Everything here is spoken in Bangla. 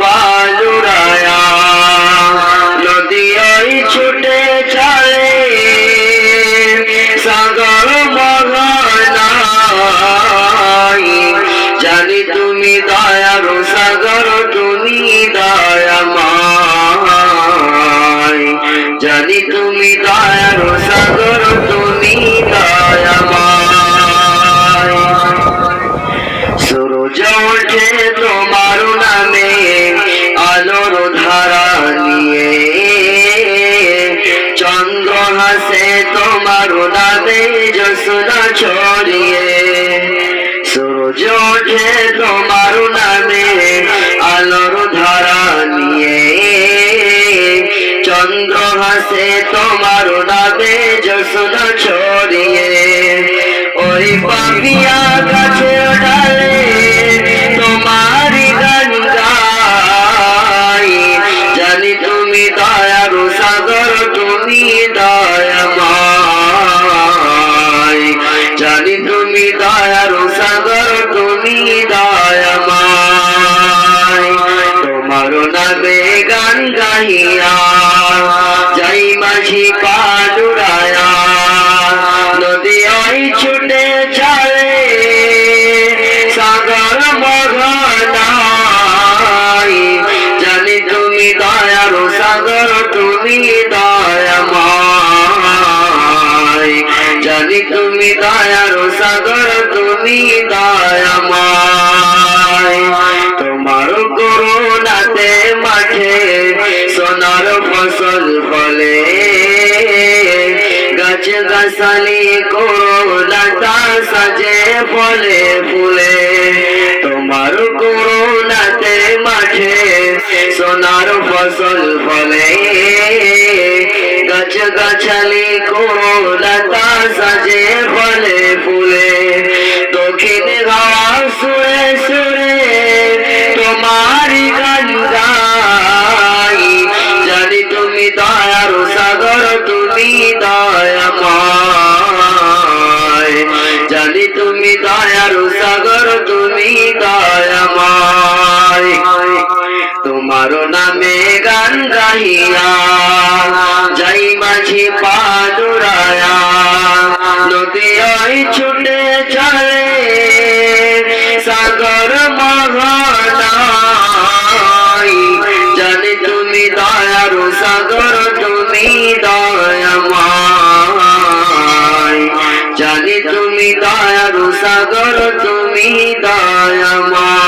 পালুরায়া নদী ওই ছুটে চলে। সাগর মগনাই জানি তুমি দয়ার সাগর তুমি দয়াময়। জানি তুমি দয়ার সাগর চন্দ্র হাসে তোমার নামে যশোদা ছড়িয়ে। সূরজ ওঠে তোমার নামে, আলোর ধারা নিয়ে। চন্দ্র হাসে তোমার নামে যশোদা ছড়িয়ে। ওই পাপিয়া গাছে নামে গান গাহিয়া, যাই মাঝি পাডুরায়া নদী ওই ছুটে চলে সাগর মঘনাই জানি তুমি দয়ার সাগর তুমি দয়াময়। জানি তুমি দয়ার সাগর তুমি দয়াময় সোনার ফসল ফলে। গাছ গাছালি করোনাটা সাজে ফলে ফুলে। তোমার করোনাতে মাঠে সোনার ফসল ফলে। গাছ গাছালি করোনাটা সাজে ফলে ফুলে। দক্ষিণ হাওয়া সুরে সুরে তোমারি দয়াময়। জানি তুমি দয়ার সাগর, তুমি দয়াময়। তোমার নামে গান গাহিয়া যাই মাঝি পাদুরায়া। নদী ছুটে চলে সাগর মহানাই জানি তুমি দয়ার সাগর সাগর তুমি দয়াময়।